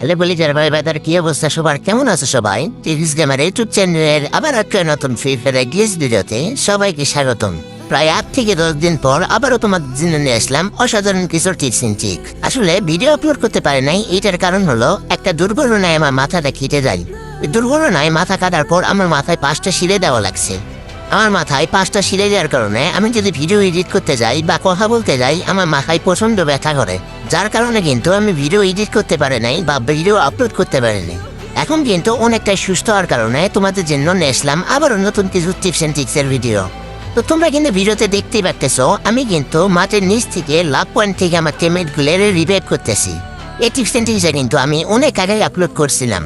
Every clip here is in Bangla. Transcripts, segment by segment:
হ্যালো বলি যার ভাই বাদার কি অবস্থা সবার? কেমন আছে সবাই? টিভিস গেমার ইউটিউব চ্যানেলের আবার একটা নতুন ফ্রি ফায়ার গেস ভিডিওতে সবাইকে স্বাগতম। প্রায় আট থেকে দশ দিন পর আবারও তোমাদের জন্য নিয়ে আসলাম অসাধারণ কিছু টিপস ইন চিক আসলে ভিডিও আপলোড করতে পারে নাই এইটার কারণ হলো একটা দুর্ঘটনায় আমার মাথাটা কেটে যায়। দুর্ঘটনায় মাথা কাটার পর আমার মাথায় পাঁচটা সিরে দেওয়া লাগছে। আমার মাথায় পাঁচটা সিলে দেওয়ার কারণে আমি যদি ভিডিও এডিট করতে যাই বা কথা বলতে যাই, আমার মাথায় প্রচণ্ড ব্যথা করে। যার কারণে কিন্তু আমি ভিডিও এডিট করতে পারি নাই বা ভিডিও আপলোড করতে পারিনি এখন কিন্তু অনেকটাই সুস্থ হওয়ার কারণে তোমাদের জন্য নিয়ে আসলাম আবারও নতুন কিছু টিপস অ্যান্ড টিক্সের ভিডিও। তো তোমরা কিন্তু ভিডিওতে দেখতেই পারতেছো, আমি কিন্তু মাঠের নিচ থেকে লাভ পয়েন্ট থেকে আমার টেমেটগুলো রিভাইভ করতেছি। এই টিপস অ্যান্ড টিক্সটা কিন্তু আমি অনেক আগেই আপলোড করছিলাম।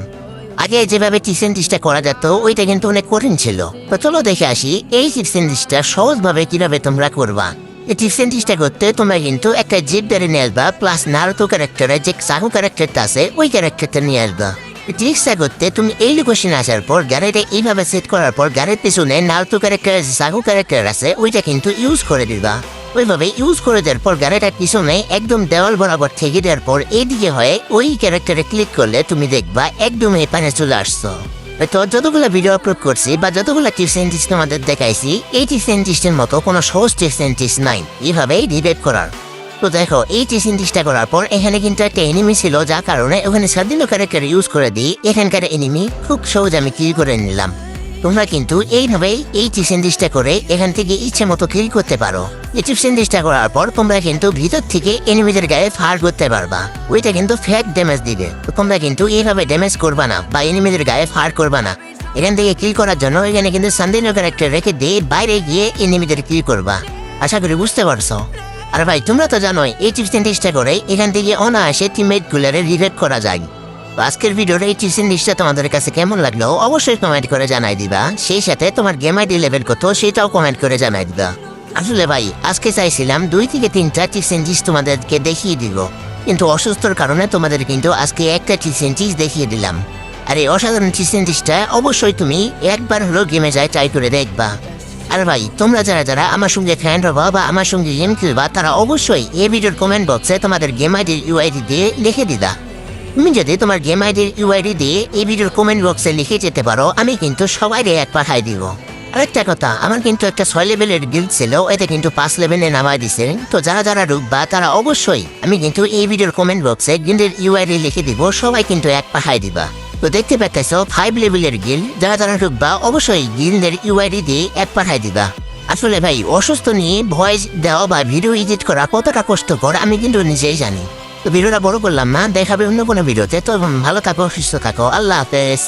আগে যেভাবে টিসেন্টিসটা করা যেত, ওইটা কিন্তু অনেক কঠিন ছিল। তো চলো দেখে আসি, এই টিসেন্টিসটা সহজভাবে কীভাবে তোমরা করবা? এই টিসেন্টিসটা করতে তোমরা কিন্তু একটা জিপ ধরে নিয়ে আসবা প্লাস নারুতো ক্যারেক্টারে যে সাহু ক্যারেক্টারটা আছে, ওই ক্যারেক্টারটা নিয়ে আসবা। ট্রিক্সটা করতে তুমি এই লোকেশনে আসার পর গাড়িটা এইভাবে সেট করার পর গাড়ির পিছনে নারুতো ক্যারেক্টার সাহু ক্যারেক্টার আছে, ওইটা কিন্তু ইউজ করে দিবা। ওইভাবে ইউজ করে দেওয়ার পর গাড়িটার পিছনে একদম দেওয়াল বরাবর ঠেকে দেওয়ার পর এদিকে হয়ে ওই ক্যারেক্টারে ক্লিক করলে তুমি দেখবা একদম এই পানে চলে আসছো। তো যতগুলো ভিডিও আপলোড করছি বা যতগুলো টিপস এন্টিস তোমাদের দেখাইছি, এই টিপস এন্টিস্টের মতো কোনো সহজ টিপস এন্টিস নাই। এইভাবেই রিভাইভ করার। তো দেখো, এই টিপস এন্টিসটা করার পর এখানে কিন্তু একটা এনিমি ছিল, যার কারণে ওখানে স্বাধীন ক্যারেক্টার ইউজ করে দিই। এখানকার এনিমি খুব সহজ আমি কিল করে নিলাম। তোমরা কিন্তু এইভাবেই এই টিপসেন্ডিসটা করে এখান থেকে ইচ্ছে মতো কিল করতে পারো। এই টিপসেন্ডিসটা করার পর তোমরা কিন্তু ভিতর থেকে এনিমিদের গায়ে ফায়ার করতে পারবা। ওইটা কিন্তু ফ্যাক ড্যামেজ দিবে। তোমরা কিন্তু এইভাবে ড্যামেজ করবা না বা এনিমিদের গায়ে ফায়ার করবা না। এখান থেকে কিল করার জন্য এখানে কিন্তু সান্দিন ক্যারেক্টার রেখে দিয়ে বাইরে গিয়ে এনিমিদের কিল করবা। আশা করি বুঝতে পারছ? আর ভাই, তোমরা তো জানোই, এই টিপসেন্ডিসটা করে এখান থেকে অনায়াসে টিমমেট গুলারে রিভেট করা যায়। আজকের ভিডিওর এই টিউশন লিস্টটা তোমাদের কাছে কেমন লাগল? অবশ্যই কমেন্ট করে জানাই দিবা। সেই সাথে তোমার গেম আইডি লেভেল কত, সেটাও কমেন্ট করে জানাই দিবা। আসলে ভাই, আজকে চাইছিলাম দুই থেকে তিনটা টিউশন লিস্ট তোমাদেরকে দেখিয়ে দিব। কিন্তু অসুস্থর কারণে তোমাদের কিন্তু আজকে একটা টিউশন দেখিয়ে দিলাম। আর এই অসাধারণ টিউশন লিস্টটা অবশ্যই তুমি একবার হলো গেমে যায় ট্রাই করে দেখবা। আর ভাই, তোমরা যারা যারা আমার সঙ্গে ফ্যান হবা বা আমার সঙ্গে গেম খেলবা, তারা অবশ্যই এই ভিডিওর কমেন্ট বক্সে তোমাদের গেম আইডির ইউআইডি দিয়ে লিখে দিদা তুমি যদি তোমার গেম আইডির ইউআইডি দিয়ে এই ভিডিওর কমেন্ট বক্সে লিখে যেতে পারো, আমি কিন্তু সবাই এক পাঠাই দিব। আরেকটা কথা, আমার কিন্তু একটা ছয় লেভেলের গিল্ড ছিল এতে কিন্তু পাঁচ লেভেলে নামাই দিছে। তো যারা যারা ঢুকবা তারা অবশ্যই আমি কিন্তু এই ভিডিওর কমেন্ট বক্সে গিল্ডের ইউআইডি লিখে দিব, সবাই কিন্তু এক পাঠাই দিবা। তো দেখতে পাচ্ছ ফাইভ লেভেলের গিল্ড যারা যারা ঢুকবা অবশ্যই গিল্ডের ইউআইডি দিয়ে এক পাঠাই দিবা। আসলে ভাই, অসুস্থ নিয়ে ভয়েস দেওয়া বা ভিডিও এডিট করা কতটা কষ্টকর, আমি কিন্তু নিজেই জানি। তো ভিডিওটা বড় করলাম না দেখাবে অন্য কোনো ভিডিওতে। তো ভালো থাকো, সুস্থ থাকো। আল্লাহ হাফেজ।